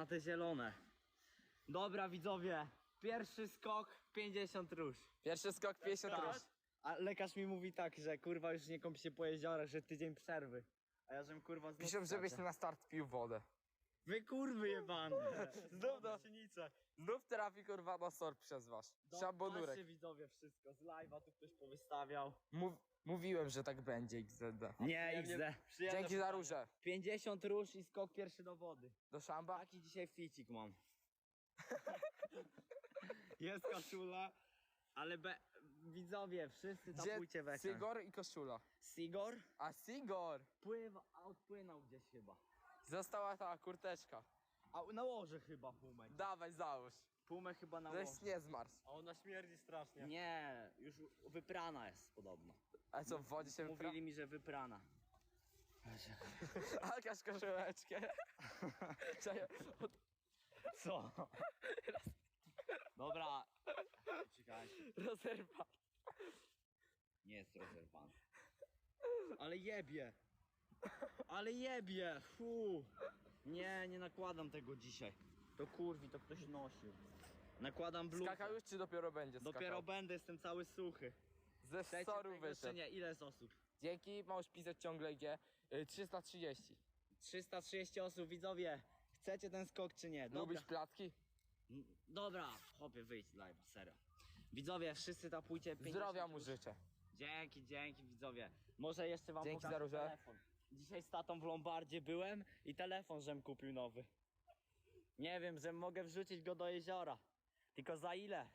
na te zielone. Dobra widzowie, pierwszy skok 50 róż. Pierwszy skok 50 Tak. róż. A lekarz mi mówi tak, że kurwa już nie kąp się po jeziorach, że tydzień przerwy. A ja żem kurwa znów Piszą, żebyś na start pił wodę. Wy kurwy jebane. Znów, no, znów trafi kurwa na sor przez was. Patrzcie widzowie wszystko, z live'a tu ktoś powystawiał. Mów, mówiłem, że tak będzie XZD. Nie, XD. Dzięki za róże. 50 róż i skok pierwszy do wody. Do szamba? Taki dzisiaj ficik mam. Jest koszula, ale be... widzowie, wszyscy Gdzie tapujcie w ekran. Cygor i koszula. Sigor? A Sigor! Pływa, a odpłynął gdzieś chyba. Została ta kurteczka. A nałożę chyba pumę. Dawaj, załóż. Pumę chyba Żeś nałożę. nie zmarzł. A ona śmierdzi strasznie. Nie, już wyprana jest podobno. A co, w wodzie się wypra... Mówili mi, że wyprana. Alkaż koszuleczkę. Czekaj, od- Co? Dobra. Czekaj. Rozerwa. Nie jest rozerwany. Ale jebie. Ale jebie. Fu. Nie, nie nakładam tego dzisiaj. To kurwi, to ktoś nosił. Nakładam bluzę. Skakał już, czy dopiero będzie skakał? Dopiero będę, jestem cały suchy. Ze Chcecie tego, czy wyszedł. nie? Ile jest osób? Dzięki, możesz pisać ciągle G. Y, 330. 330 osób, widzowie. Chcecie ten skok czy nie? Dobra. Lubisz placki? Mm, Dobra, chłopie, wyjdź z live'a, serio. Widzowie, wszyscy tapujcie 50 Zdrowia mu życzę. Dzięki, dzięki widzowie. Może jeszcze wam Dzięki pokażę za telefon. Dzisiaj z tatą w Lombardzie byłem i telefon żem kupił nowy. Nie wiem, że mogę wrzucić go do jeziora. Tylko za ile?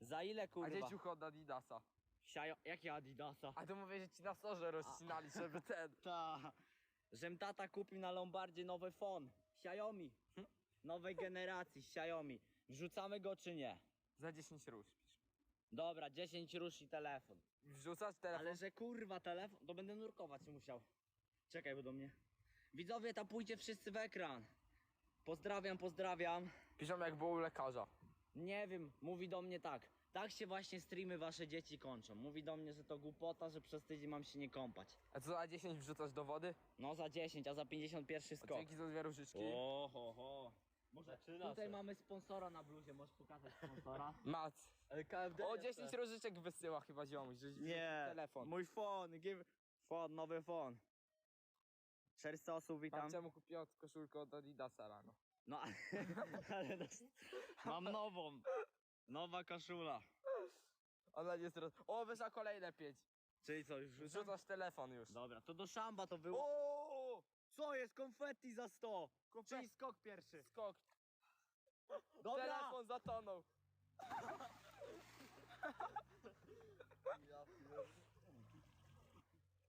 Za ile A kurwa? gdzie ciuch od Adidasa? Siajo... Jakie Adidasa? A to mówię, że ci na sorze rozcinali, żeby ten... Ta. Żem tata kupił na Lombardzie nowy phone. Xiaomi. Nowej generacji Xiaomi. Wrzucamy go czy nie? Za 10 róż. pisz. Dobra, 10 rusz i telefon. Wrzucać telefon. Ale że kurwa telefon, to będę nurkować musiał. Czekaj, bo do mnie. Widzowie, tapujcie wszyscy w ekran. Pozdrawiam, pozdrawiam. Piszą jak było u lekarza. Nie wiem, mówi do mnie tak. Tak się właśnie streamy wasze dzieci kończą. Mówi do mnie, że to głupota, że przez tydzień mam się nie kąpać. A co za 10 wrzucasz do wody? No za 10, a za 51 A skok. dzięki za dwie różyczki. O, ho, ho. Może Zaczyna tutaj się. mamy sponsora na bluzie, możesz pokazać sponsora? Mac. Ale KFD O, jeszcze. 10 różyczek wysyła chyba ziomuś, że wrzucił telefon. mój phone, give... Phone, nowy phone. 400 osób, witam. Babcia mu kupiła koszulkę od Adidasa rano. No, ale mam nową. Nowa koszula. Ona nie zroz... O, wyszła kolejne 5. Czyli co, już wrzucam? Wrzucasz telefon już. Dobra, to do szamba to było. O! Co jest? Konfetti za 100. Czyli skok pierwszy. Skok. Dobra. Telefon zatonął.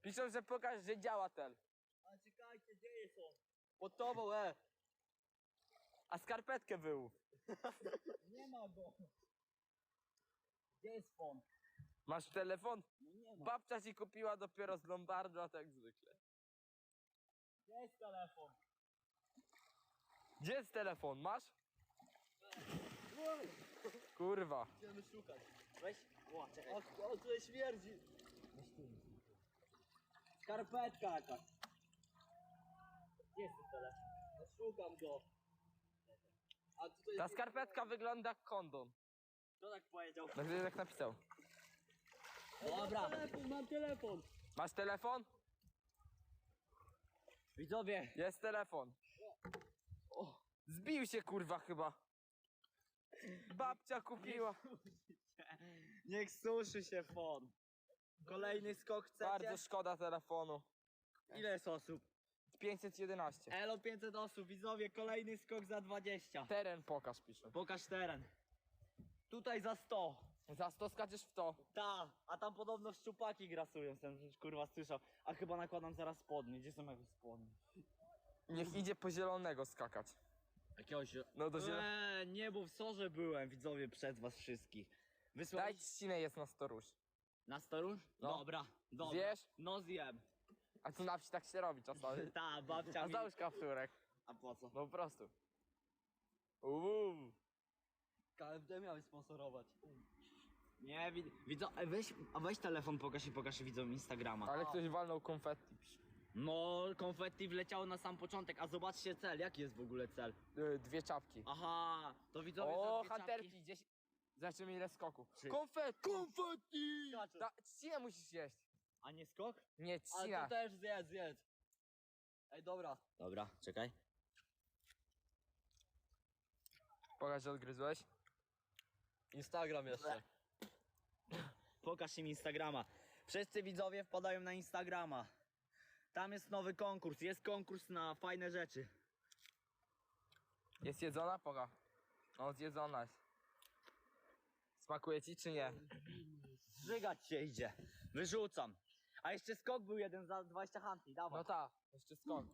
Piszą, że pokaż, że działa ten. Gdzie jest on? Pod tobą, e. A skarpetkę wyłów. Nie ma go. Gdzie jest phone? Masz telefon? No nie ma. Babcia ci kupiła dopiero z Lombardu, a tak zwykle. Gdzie jest telefon? Gdzie jest telefon? Masz? Kurwa. Idziemy szukać. Weź. O, czekaj. O, o tutaj śmierdzi. Skarpetka jakaś. Gdzie jest ten telefon? No, szukam go. A tutaj Ta skarpetka wygląda jak kondon. Kto tak powiedział? No gdy tak napisał. Dobra. Telefon, mam telefon. Masz telefon? Widzowie, Jest telefon. O, zbił się kurwa chyba. Babcia kupiła. niech suszy się phone. Kolejny skok chcecie? Bardzo szkoda telefonu. Ile jest osób? 511. Elo 500 osób, widzowie, kolejny skok za 20. Teren pokaż piszą. Pokaż teren. Tutaj za 100. Za 100 skaczesz w to. Ta, a tam podobno szczupaki grasują, ten kurwa słyszał. A chyba nakładam zaraz spodnie. Gdzie są jakieś spodnie? Niech idzie po zielonego skakać. Jakiegoś... No do zielo... Eee, nie, bo w sorze byłem, widzowie, przed was wszystkich. Daj Wysłałeś trzcinę jest na storusz. na storusz? No. Dobra, dobra. Zjesz? No zjem. A co na wsi tak się robi czasami. Ta, babcia A mi... załóż kapturek. A po co? No po prostu. Uuu. KFD miałeś sponsorować. Nie, wid... widzo... Ej, weź, a weź telefon, pokaż i pokaż widzom Instagrama. Ale ktoś walnął konfetti. No, konfetti wleciało na sam początek, a zobaczcie cel, jaki jest w ogóle cel? Y, dwie czapki. Aha, to widzowie O, dwie hunterki, gdzieś... Zobaczymy ile. Trzy. Konfetti! Konfetti! Ta, trzcinę musisz jeść. A nie skok? Nie, Ale to też zjedz, zjedz. Ej, dobra. Dobra, czekaj. Pokaż, że odgryzłeś. Instagram jeszcze. Pokaż im Instagrama. Wszyscy widzowie wpadają na Instagrama. Tam jest nowy konkurs, jest konkurs na fajne rzeczy. Jest jedzona? Poka. No, zjedzona jest. Smakuje ci czy nie? Zżygać się idzie. Wyrzucam. A jeszcze skok był jeden za 20 handli, dawaj. No tak, jeszcze skok.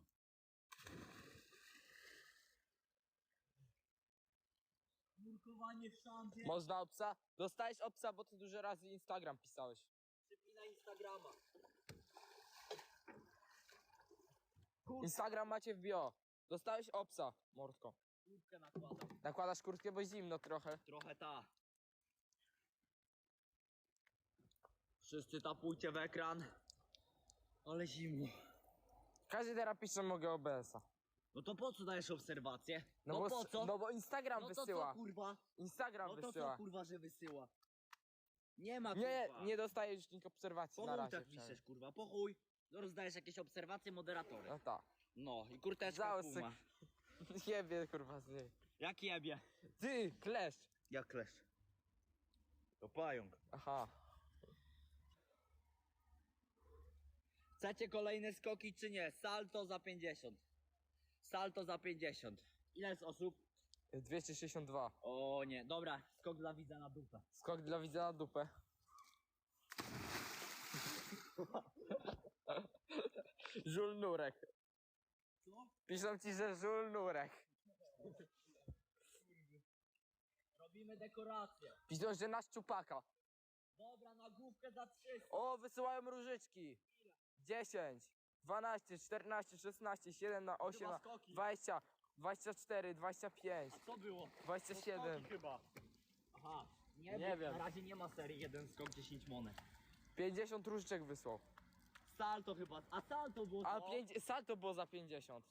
Nurkowanie w szambie. Można obsa? Dostałeś obsa, bo ty dużo razy Instagram pisałeś. na Instagrama. Instagram macie w bio. Dostałeś obsa, mordko. Kurtkę nakładam. Nakładasz kurtkę, bo zimno trochę. Trochę ta. Wszyscy tapujcie w ekran. Ale zimno. Każdy teraz pisze mogę OBS-a. No to po co dajesz obserwację? No, No, bo, po co? No bo Instagram no to wysyła. co kurwa? Instagram No to wysyła. co kurwa, że wysyła? Nie ma Nie, kurwa. nie dostajesz nikt obserwacji Po na chuj razie. tak przynajmniej. piszesz kurwa, po chuj. No rozdajesz jakieś obserwacje moderatory. No tak. No i kurteczka Załóż puma. Jebie kurwa z niej. Jak jebie? Ty, klesz. Jak klesz. To pająk. Aha. Chcecie kolejne skoki czy nie? Salto za 50. Salto za 50. Ile jest osób? 262. O nie, dobra, skok dla widza na dupę. Skok dla widza na dupę. Żul Nurek. Co? Piszą ci, że żul Nurek. Robimy dekorację. Piszą, że na szczupaka. Dobra, na główkę za 300. O, wysyłają różyczki. 10, 12, 14, 16, 7 na 8, Chyba na skoki. 20, 24, 25, A co było? 27. Skoki chyba. Aha, nie, Nie wiem. wiem. Na razie nie ma serii jeden skok 10 monet. 50 różyczek wysłał. Salto chyba. A salto było A to? pięć, salto było za 50.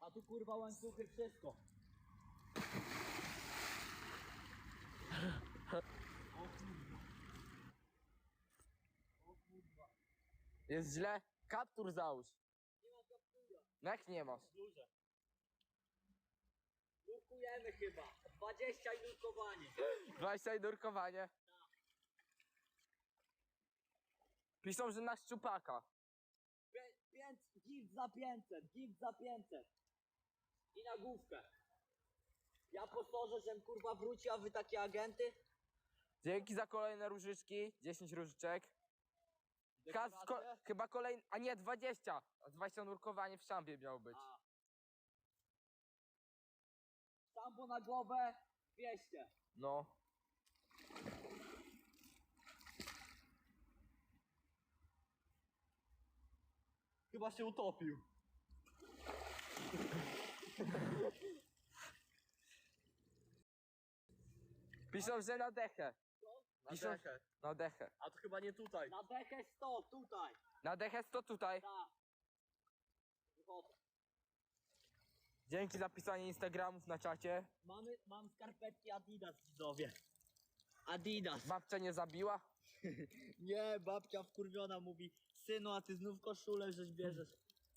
A tu kurwa łańcuchy, wszystko. O kurwa. O kurwa. Jest źle? Kaptur załóż. Nie ma kaptura. No jak nie masz? Duże. Nurkujemy chyba. 20 i nurkowanie. 20 i nurkowanie. Piszą, że na szczupaka. Pię- pięć- Gift za 500, gift za 500. I na główkę. Ja posłożę, żem kurwa wróci, a wy takie agenty? Dzięki za kolejne różyczki. 10 różyczek. Kas, ko, chyba kolejny. A nie, 20. A 20 nurkowanie w szambie miało być. A. Sambo na głowę 200. No. Chyba się utopił. Piszą, że na dechę. Na Piszą, dechę. na dechę. A to chyba nie tutaj. Na dechę 100, tutaj. Na dechę 100 tutaj. Ta. Wychodzę. Dzięki za pisanie Instagramów na czacie. Mamy, mam skarpetki Adidas, widzowie. Adidas. Babcia nie zabiła? Nie, babcia wkurwiona mówi, synu, a ty znów koszulę żeś bierzesz.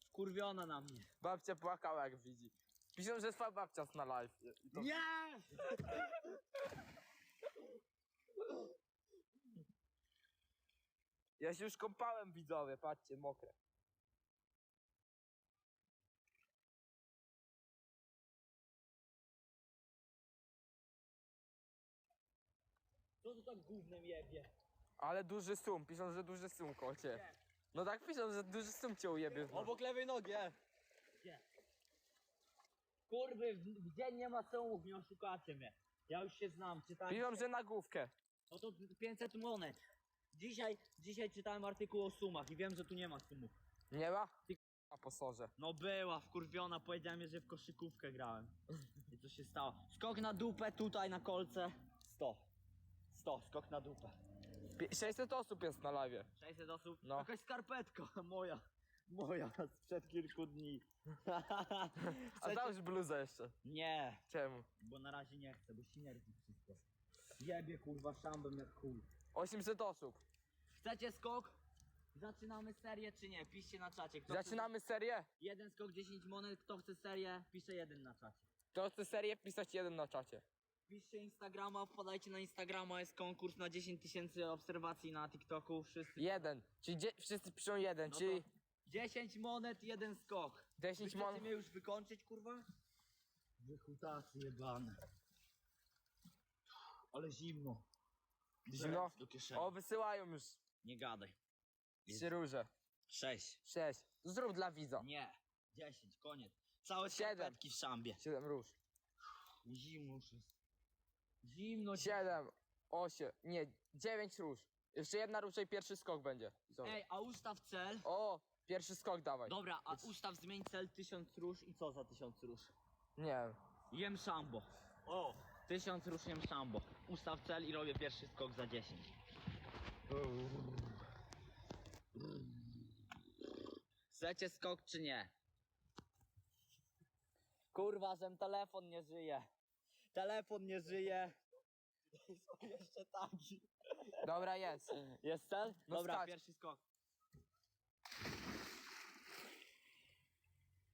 Wkurwiona na mnie. Babcia płakała jak widzi. Piszą, że twoja babcia jest na live. I to- Nie! Ja się już kąpałem widzowie, patrzcie, mokre. Co tu tak gównem jebie? Ale duży sum, piszą, że duży sum kocie. No tak piszą, że duży sum cię ujebie. w. Obok lewej nogi, e. Kurwy, w, dzień nie ma sumów, nie oszukacie mnie. Ja już się znam, czytałem. Piszą, że na główkę. No to 500 monet. Dzisiaj, dzisiaj czytałem artykuł o sumach i wiem, że tu nie ma sumów. Nie ma? Ty k***a posorze. No była, wkurwiona, powiedziała mi, że w koszykówkę grałem. I co się stało? Skok na dupę tutaj na kolce. 100. 100, skok na dupę. Pi- 600 osób jest na live. 600 osób. No. Jakaś skarpetka moja. Moja sprzed kilku dni. A Chcecie- załóż bluzę jeszcze. Nie, Czemu? bo na razie nie chcę, bo śmierdzi wszystko. Jebie kurwa szambem jak chuj. 800 osób. Chcecie skok? Zaczynamy serię czy nie? Piszcie na czacie. Kto chce- Zaczynamy serię? Jeden skok, 10 monet. Kto chce serię? Pisze jeden na czacie. To chce serię pisać jeden na czacie. Piszcie Instagrama, wpadajcie na Instagrama, jest konkurs na 10 tysięcy obserwacji na TikToku. Wszyscy. Jeden. Czyli dzie- wszyscy piszą jeden, No to czyli 10 monet, jeden skok. 10 Chcecie mon... mnie już wykończyć, kurwa? Wychutacy jebane. Ale zimno. Zimno? Do kieszeni. O, wysyłają już Nie gadaj. trzy róże. 6. 6. Zrób dla widza. Nie. 10, koniec. Całe Siedem. skarpetki w szambie. 7 róż. Zimno już jest. Zimno 7, 8, nie, 9 róż. Jeszcze jedna róża i pierwszy skok będzie. Zobacz. Ej, a ustaw cel. O, pierwszy skok dawaj. Dobra, a ustaw zmień cel 1000 róż i co za 1000 róż? Nie wiem. Jem szambo. O! 1000 róż jem szambo. Ustaw cel i robię pierwszy skok za 10. Chcecie skok czy nie? Kurwa, żem telefon nie żyje. Telefon nie żyje. Są jeszcze tagi. Dobra, jest. Jest cel? No Dobra, pierwszy skok.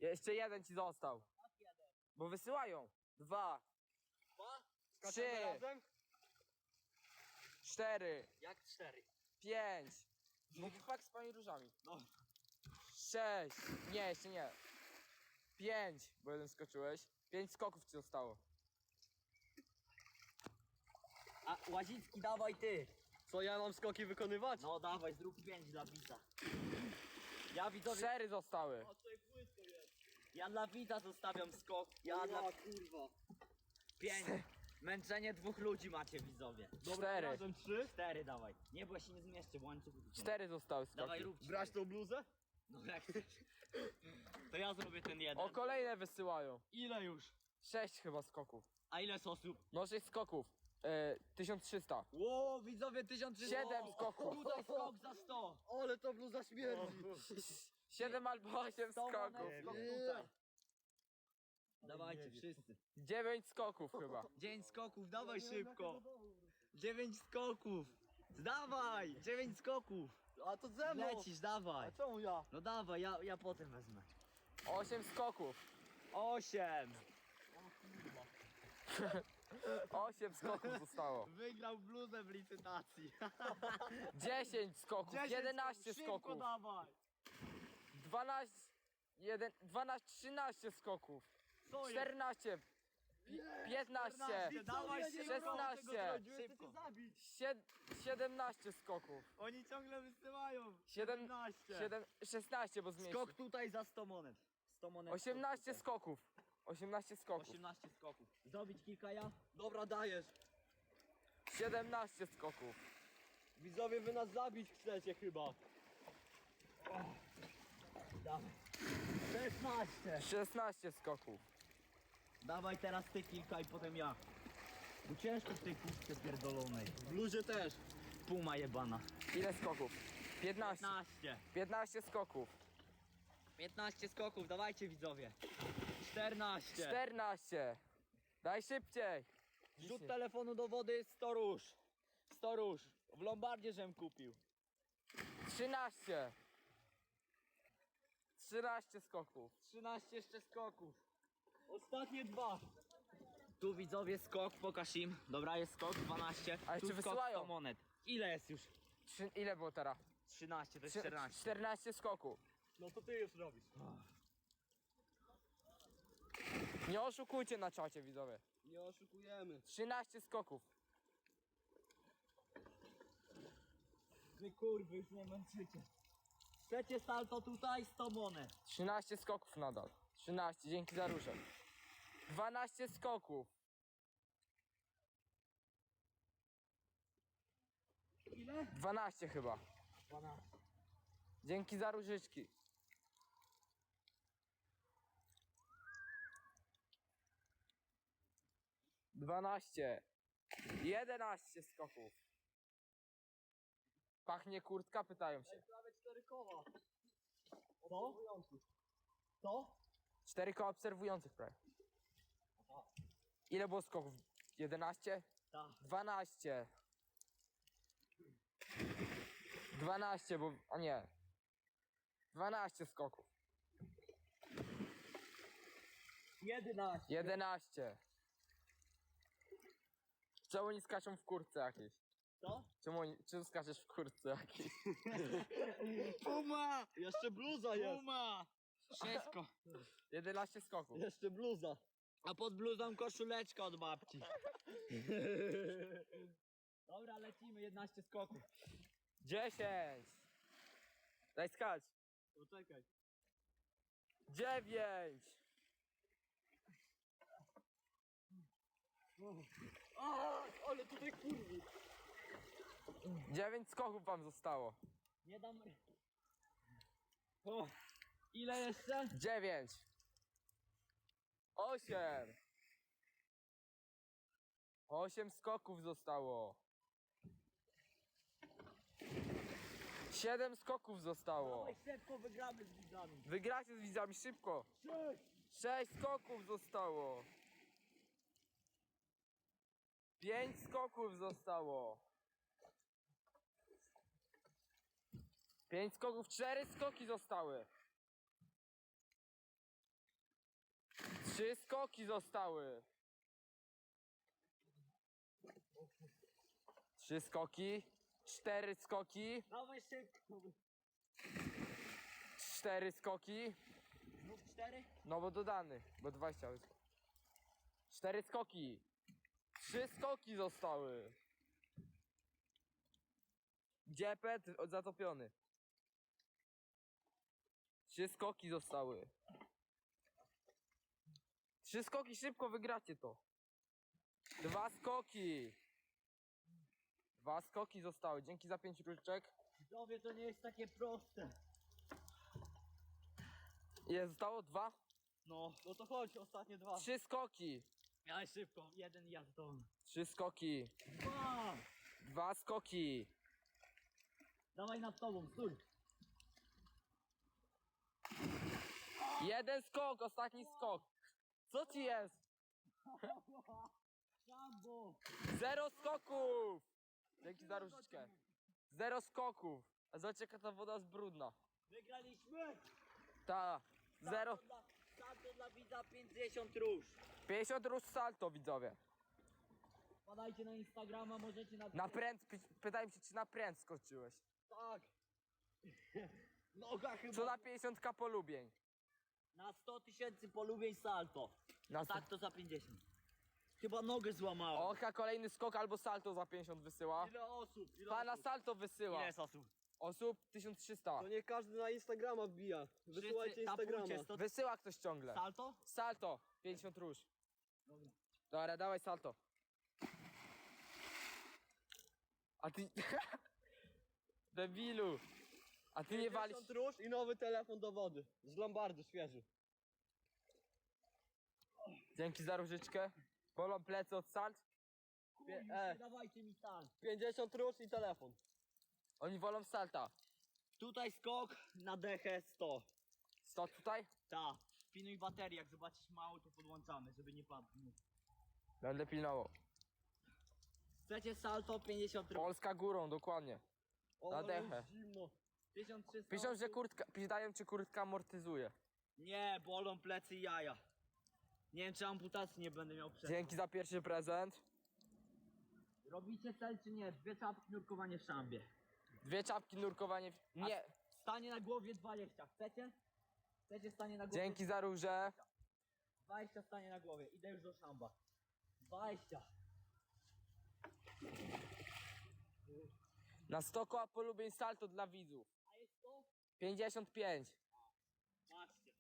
Jeszcze jeden ci został. Bo wysyłają. Dwa, trzy, cztery, Jak cztery? pięć. Mógł fakt z pani różami. No. Sześć. Nie, jeszcze nie. Pięć, bo jeden skoczyłeś. Pięć skoków ci zostało. A Łazicki, dawaj ty. Co ja mam skoki wykonywać? No dawaj, zrób pięć dla widza. Ja widzowie, Cztery zostały. ja dla widza zostawiam skok. Ja dla kurwa. pięć. Męczenie dwóch ludzi macie widzowie. Cztery. Razem trzy. Cztery dawaj. Nie, bo ja się nie zmieszczę, bo są. Cztery zostały Dawaj skoki. rób Brać tą bluzę? No jak chcesz. To ja zrobię ten jeden. O, kolejne wysyłają. Ile już? Sześć chyba skoków. A ile jest osób? No sześć skoków. E, 1300. Ło, widzowie 1300. Siedem skoków. Tutaj skok za 100. Ale to bluza śmierdzi. Siedem albo osiem 100 skoków. skok tutaj. Dawajcie wszyscy. Dziewięć skoków chyba. 9 skoków, dawaj szybko. 9 skoków. Dawaj, 9 skoków. A to ze mną. Lecisz, dawaj. A czemu ja? No dawaj, ja, ja potem wezmę. Osiem skoków. 8. Osiem skoków zostało. Wygrał bluzę w licytacji. 10 skoków. 11 skoków. dawaj. 12. 1, 12, 13 skoków. Co jest? 14. pi- 15. Dawaj szybko. 16. Szybko. zabić. sied- 17 skoków. Oni ciągle wysyłają. Siedem- 17. 7, 16, bo zmieścił. Skok tutaj za 100 monet. 100 monet. 18 skoków. 18 skoków. 18 skoków. Zrobić kilka ja? Dobra, dajesz. 17 skoków. Widzowie, wy nas zabić chcecie chyba. Dawaj. 16. 16 skoków. Dawaj teraz ty kilka i potem ja. Bo ciężko w tej kurtce pierdolonej. W bluzie też. Puma jebana. Ile skoków? 15. 15. 15 skoków. 15 skoków, dawajcie widzowie. 14. 14. Daj szybciej. Rzut telefonu do wody 100 róż. 100 róż. W Lombardzie żem kupił. 13. 13 skoków. 13 jeszcze skoków. Ostatnie dwa. Tu widzowie skok, pokaż im. Dobra, jest skok 12. A tu jeszcze skok wysyłają. 100 monet. Ile jest już? Trzy, ile było teraz? 13, to jest Trzy- 14. 14 skoków. No to ty już robisz. Nie oszukujcie na czacie, widzowie. Nie oszukujemy. 13 skoków. Wy kurwy, już nie męczycie. Trzecie salto tutaj 100 monet. 13 skoków nadal. 13, dzięki za różę. 12 skoków. Ile? 12 chyba. 12. Dzięki za różyczki. Dwanaście. Jedenaście skoków. Pachnie kurtka? Pytają się. Prawie cztery koła. Obserwujących. Co? Cztery koła obserwujących prawie. Ile było skoków? 11? Tak. 12. 12, bo. A nie. 12 skoków. 11. 11. Czemu nie skaczą w kurtce jakiejś? Co? Czemu, oni- czemu skaczesz w kurtce jakiejś? Puma! Jeszcze bluza jest. Puma! Wszystko. 11 skoków. Jeszcze bluza. A pod bluzą koszuleczka od babci. Dobra, lecimy. 11 skoków. 10. Daj skacz. Poczekaj. 9. A, ale tutaj kurwi. 9 skoków wam zostało. Nie dam... O, ile jeszcze? 9. 8. 8 skoków zostało. 7 skoków zostało. Dawaj szybko, wygramy z widzami. Wygracie z widzami szybko. Sześć. 6 skoków zostało. 5 skoków zostało. 5 skoków, 4 skoki zostały. 3 skoki zostały. 3 skoki, 4 skoki, Dawaj szybko. 4 skoki. Znów cztery? No bo dodany, bo 20 jest. Cztery skoki. Trzy skoki zostały. Dziepet zatopiony. Trzy skoki zostały. Trzy skoki, szybko wygracie to. Dwa skoki. Dwa skoki zostały. Dzięki za pięć różyczek. Widzowie, to nie jest takie proste. Ile zostało? Dwa? No, no to chodź, ostatnie dwa. Trzy skoki. Dawaj szybko, jeden jazdą. Trzy skoki. Dwa! Dwa skoki. Dawaj nad tobą, stój. Jeden skok, ostatni skok. Co ci jest? Szambo! Zero skoków! Dzięki za różyczkę. Zero skoków. A zobaczcie jaka ta woda jest brudna. Wygraliśmy! Ta. Zero. Salto dla, salto dla widza 50 róż. 50 róż salto widzowie. Padajcie na Instagrama, możecie na... Na pręd, py, pytałem się czy na pręd skoczyłeś. Tak. Noga chyba. Co na 50k polubień? Na 100 tysięcy polubień salto. Na tak to za 50. Chyba nogę złamałem. Oka kolejny skok albo salto za 50 wysyła. Ile osób? Ile Pana osób? salto wysyła. Ile jest osób? Osób 1300. To nie każdy na Instagrama wbija. Wysyłajcie Wszyscy Instagrama. tapujcie 100 Wysyła ktoś ciągle. Salto? Salto 50 róż. Dobra. Dobra, dawaj salto. A ty... Debilu. A ty nie walisz... 50 róż i nowy telefon do wody. Z Lombardu świeży. Dzięki za różyczkę. Bolą plecy od salt. Już e. dawajcie mi sal. 50 róż i telefon. Oni wolą salta. Tutaj skok na dechę 100. 100 tutaj? Ta. Pilnuj baterii, jak zobaczysz mało to podłączamy, żeby nie padł. Będę pilnował. Chcecie salto 50 róż. Polska górą, dokładnie. O, Na ale dechę. zimno. 1300 Piszą, że kurtka... Pytają, czy kurtka amortyzuje. Nie, bolą plecy i jaja. Nie wiem, czy amputacji nie będę miał przed. Dzięki za pierwszy prezent. Robicie cel czy nie? Dwie czapki nurkowanie w szambie. Dwie czapki, nurkowanie... w- Nie. Stanie na głowie 20. Chcecie? Chcecie stanie na głowie? Dzięki za róże. 20 stanie na głowie. Idę już do szamba. 20. Na 100 koła polubień salto dla widzów. A jest to? 55. Patrzcie.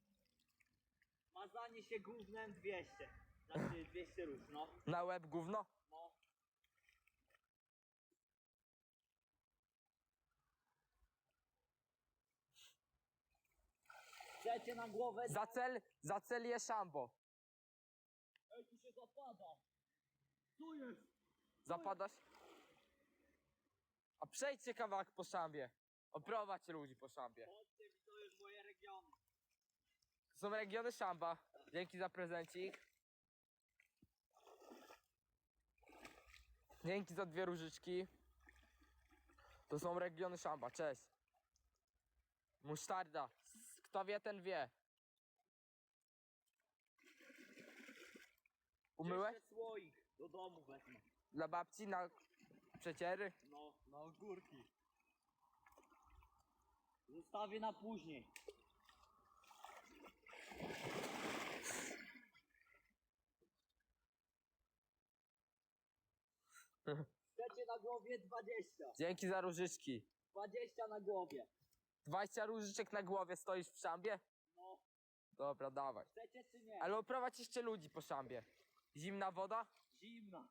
Mazanie się gównem 200. Znaczy 200 róż, no. Na łeb gówno. no. Chcecie na głowę? Za cel, za cel je szambo. Ej, tu się zapada. Tu jest. Zapadasz? A przejdźcie kawałek po szambie. Oprowadź ludzi po szambie. To jest moje regiony. To są regiony szamba. Dzięki za prezencik. Dzięki za dwie różyczki. To są regiony szamba. Cześć. Musztarda. Kto wie, ten wie. Umyłeś? Jeszcze słoik do domu wezmę. Dla babci na przeciery? No, na ogórki. Zostawię na później. Chcecie na głowie 20. Dzięki za różyczki. 20 na głowie. 20 różyczek na głowie stoisz w szambie? No, Dobra, dawaj. chcecie czy nie? Ale oprowadź jeszcze ludzi po szambie. Zimna woda? Zimna.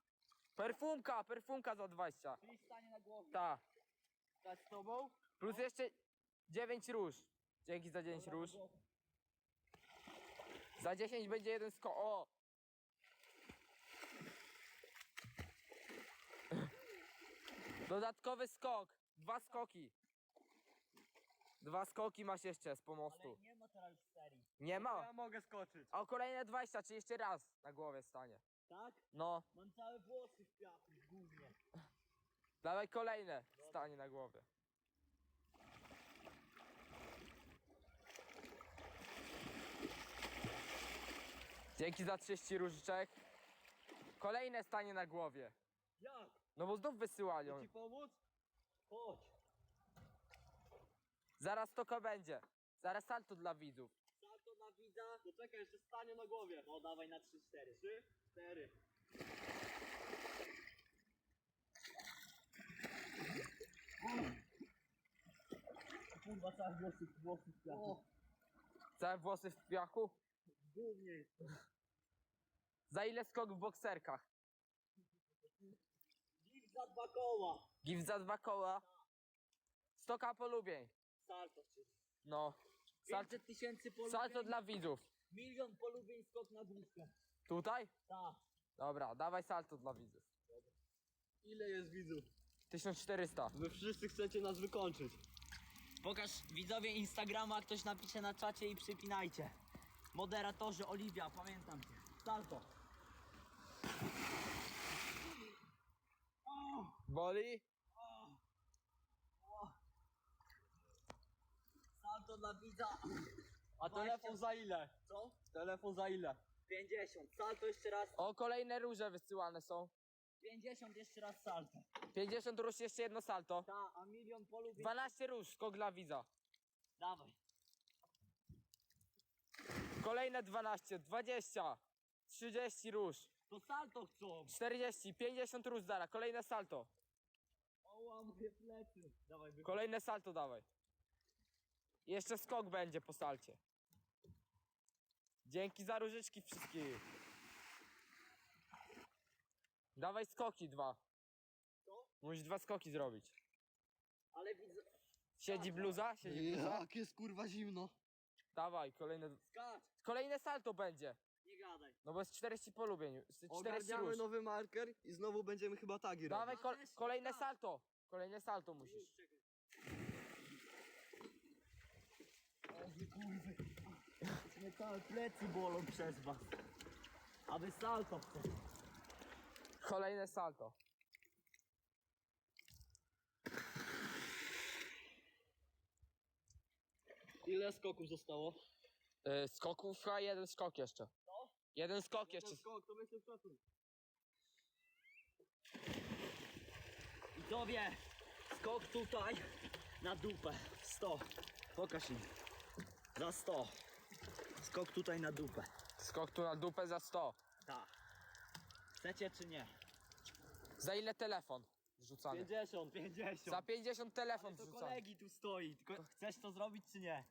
Perfumka, perfumka za 20. Czyli stanie na głowie. Ta. Tak z tobą? Plus jeszcze 9 róż. Dzięki za 9 róż. Za 10 będzie jeden sko. O! Dodatkowy skok. Dwa skoki. Dwa skoki masz jeszcze z pomostu. Ale nie ma teraz serii. Nie ma. Ja mogę skoczyć. A o kolejne 20, czy jeszcze raz na głowie stanie. Tak? No, Mam całe włosy w piachu, w gównie. dawaj kolejne stanie na głowie. Dzięki za 30 różyczek. Kolejne stanie na głowie. Jak? No bo znów wysyłają. Ci pomóc? Chodź. Zaraz to będzie. Zaraz salto dla widzów. Salto na widza. No czekaj, jeszcze stanie na głowie. No dawaj na 3-4. 3, 4. Kurwa, całe włosy, włosy w piachu. Całe włosy w piachu. W gównie. Za ile skok w bokserkach? Dziś za dwa koła. Gift za dwa koła. Stoka polubień. Salto. No. Salto, 500 tysięcy polubień. salto dla widzów. Milion polubień, skok na główkę. Tutaj? Tak. Dobra, dawaj salto dla widzów. Ile jest widzów? 1400. Wy wszyscy chcecie nas wykończyć. Pokaż widzowie Instagrama, ktoś napisze na czacie i przypinajcie. Moderatorzy Oliwia, pamiętam cię. Salto. Boli? Salto dla widza. A telefon za ile? Co? Telefon za ile? 50. Salto jeszcze raz. O, kolejne róże wysyłane są. 50 jeszcze raz salto. 50 róż, jeszcze jedno salto. Ta, a milion polubień. 12 róż, skok dla widza. Dawaj. Kolejne 12, 20, 30 róż, To salto chcą. 40, 50 róż zara, kolejne salto. Oła, moje plecy. Dawaj, wy... Kolejne salto dawaj. Jeszcze skok będzie po salcie. Dzięki za różyczki wszystkich. Dawaj skoki dwa. Co? Musisz dwa skoki zrobić. Ale widzę. Siedzi bluza? Siedzi bluza? Jak jest kurwa zimno. Dawaj, kolejne... Skacz. Kolejne salto będzie. Nie gadaj. No bo jest 40 polubień, 40 Ogarniamy róż. nowy marker i znowu będziemy chyba tagi robić. Dawaj kol kolejne tak. salto. Kolejne salto musisz. Już, czekaj. Wy kurwy. Mnie całe plecy bolą przez was. A wy salto chcecie. Kolejne salto. Ile skoków zostało? Yy, skoków, a jeden skok jeszcze. Jeden skok jeszcze. Skok, to myślę szacun. Widzowie, skok tutaj na dupę. 100. Pokaż im. Za 100. Skok tutaj na dupę. Skok tu na dupę za 100. Tak. Chcecie czy nie? Za ile telefon rzucany? 50. 50. Za 50 telefon to rzucany. kolegi tu stoi. Tylko chcesz to zrobić czy nie?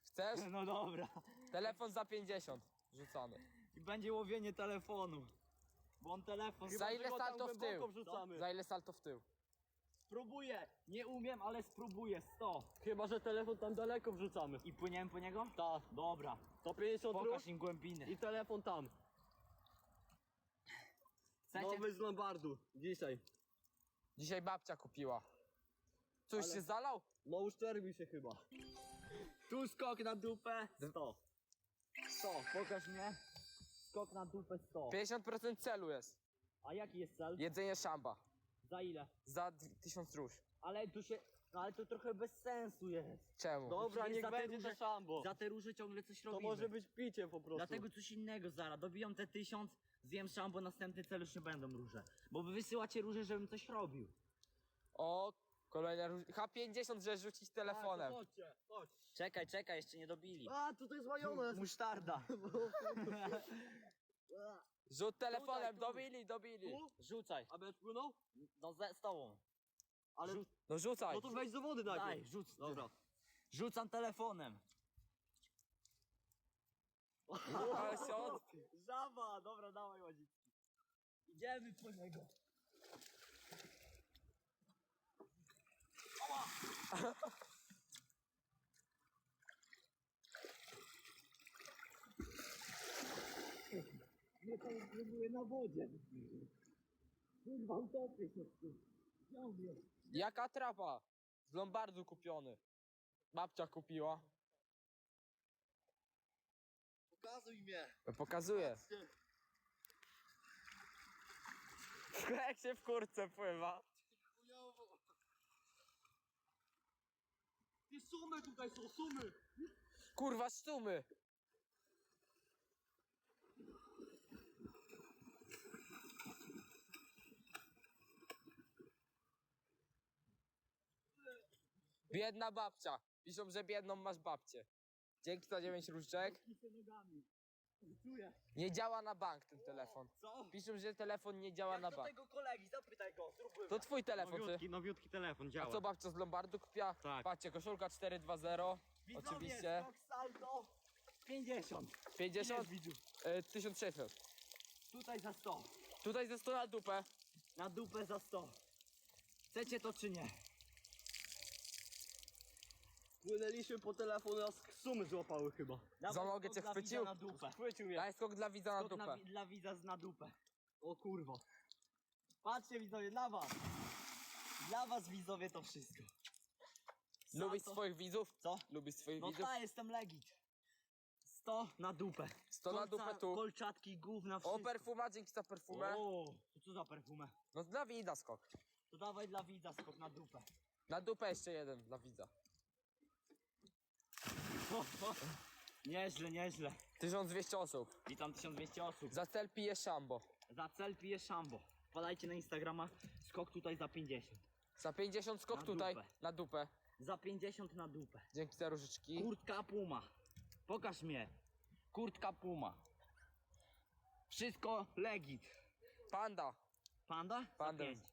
Chcesz? No dobra. Telefon za 50 rzucany. I będzie łowienie telefonu. Bo on telefon... Za ile że go tam salto w tył? głęboko wrzucamy. Za ile salto w tył? Spróbuję. Nie umiem, ale spróbuję. 100. Chyba, że telefon tam daleko wrzucamy. I płyniemy po niego? Tak. Dobra. To 50 róż Pokaż im głębiny. i telefon tam. Chcecie? Nowy z Lombardu. Dzisiaj. Dzisiaj babcia kupiła. Coś Ale- się zalał? No uszczerbił się chyba. Tu skok na dupę 100. 100, pokaż mnie. Skok na dupę 100. 50% celu jest. A jaki jest cel? Jedzenie szamba. Za ile? Za d- 1000 róż. Ale tu się. Ale to trochę bez sensu jest. Czemu? Dobra, Przecież niech za te będzie róże- to szambo. Za te róże ciągle coś To robimy. może być picie po prostu. Dlatego coś innego zaraz. Dobiją te tysiąc, zjem szambo, następny cel już nie będą róże. Bo wy wysyłacie róże, żebym coś robił. O, kolejna róż... H50, że rzucić telefonem. Tak, chodźcie, chodź. Czekaj, czekaj, jeszcze nie dobili. A, tutaj jest majonez. Musztarda. Rzut telefonem, tu. dobili, dobili. Tu? Rzucaj. A będziesz płynął? No ze, z tobą. Ale, Rzuć. No rzucaj. no to wejdź do wody najpierw. Daj, rzuć. Dobra. Rzucam telefonem. Ale się od... Żaba, dobra, dawaj łaziczki. Idziemy po niego. Nie to próbuję na wodzie. Kurwa, utopię się w tym. Ciągle. Jaka trapa? Z Lombardu kupiony. Babcia kupiła. Pokazuj mnie. Pokazuję. Jak się w kurce pływa. Ty sumy tutaj są, sumy. Kurwa, sumy. Biedna babcia. Piszą, że biedną masz babcię. Dzięki za 9 różdżek. Nie działa na bank ten telefon. Co? Piszą, że telefon nie działa Jak na do bank. tego kolegi, zapytaj go, zróbmy. To twój telefon, ty. Nowiutki, nowiutki telefon, A działa. co babcia z Lombardu kupiła? Tak. Patrzcie, koszulka 420. Widzowie, Oczywiście. skok salto 50. 50, Ile widzów? y, 1600. Tutaj za 100. Tutaj ze 100 na dupę. Na dupę za 100. Chcecie to czy nie? Płynęliśmy po telefon, nas sumy złapały chyba. Dawaj Za nogę skok cię dla chwycił? widza Na dupę. Chwycił mnie. Daj skok dla widza na Skok na dupę. wi- dla widza z na dupę. O kurwa. Patrzcie widzowie, dla was. Dla was widzowie to wszystko. Lubisz Salto- swoich widzów? Co? Lubisz swoich No widzów? ta, jestem legit. 100 na dupę. 100 na dupę tu. Kolczatki, gówna, wszystko. O, perfuma, dzięki za perfumę. O, to co za perfumę? No dla widza skok. To dawaj dla widza skok na dupę. Na dupę jeszcze jeden dla widza. Nieźle, nieźle. 1200 osób. Witam 1200 osób. Za cel pije szambo. Za cel pije szambo. Wpadajcie na Instagrama, skok tutaj za 50. Za 50 skok Na tutaj. dupę. Na dupę. Za 50 na dupę. Dzięki za różyczki. Kurtka Puma. Pokaż mnie. Kurtka Puma. Wszystko legit. Panda. Panda? Za Panda. pięć.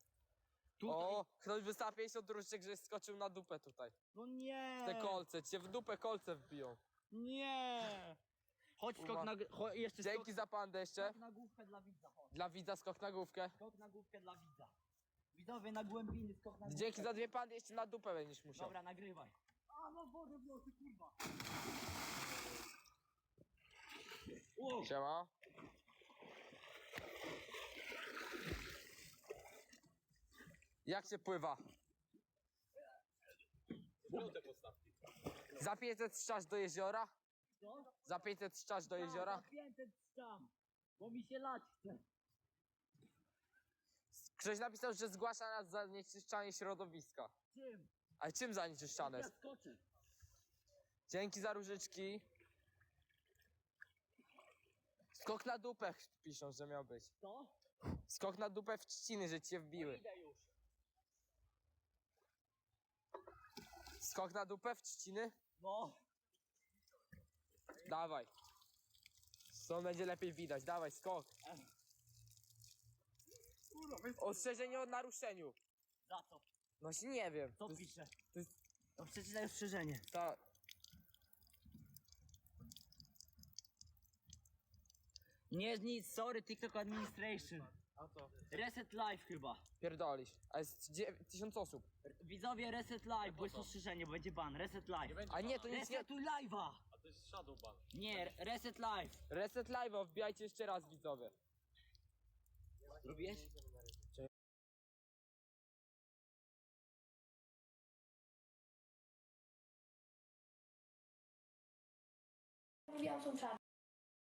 Tutaj. O, ktoś wystała 50 różyczek, że skoczył na dupę tutaj. No nie. Te kolce, cię w dupę kolce wbiją. Nie. Chodź skok Kurwa. na... Cho, jeszcze Dzięki skok, za pandę jeszcze. skok na główkę dla widza. Chodź. Dla widza skok na główkę. Skok na główkę dla widza. Widzowie na głębiny, skok na główkę. Dzięki za dwie pandy jeszcze na dupę będziesz musiał. Dobra, nagrywaj. A, no wodę w nocy, kurwa. Wow. Siema. Jak się pływa? Za 500 strzasz do jeziora? Co? Za 500 strzasz do jeziora? Za 500 strzam. Bo mi się lać chce. Ktoś napisał, że zgłasza nas za zanieczyszczanie środowiska. Czym? Ale czym zanieczyszczane Ja skoczę. Dzięki za różyczki. Skok na dupę piszą, że miał być. Co? Skok na dupę w trzciny, że cię wbiły. Idę już. Skok na dupę w trzciny? No. Dawaj. Stąd będzie lepiej widać. Dawaj, skok. Ostrzeżenie o naruszeniu. Za co? No się nie wiem. Co To jest- pisze? to jest- No przeczytaj ostrzeżenie. ta... Nie nic, sorry, TikTok administration. A co? Reset live chyba. Pierdolisz. A jest dzie- tysiąc osób. Widzowie reset live, bo jest ostrzeżenie, będzie ban. Reset live. A nie, to bana. nic nie... Live'a! A to jest shadow ban. Nie, reset live. Reset live'a, wbijajcie jeszcze raz widzowie. Robisz? Mówiłam, są czarne.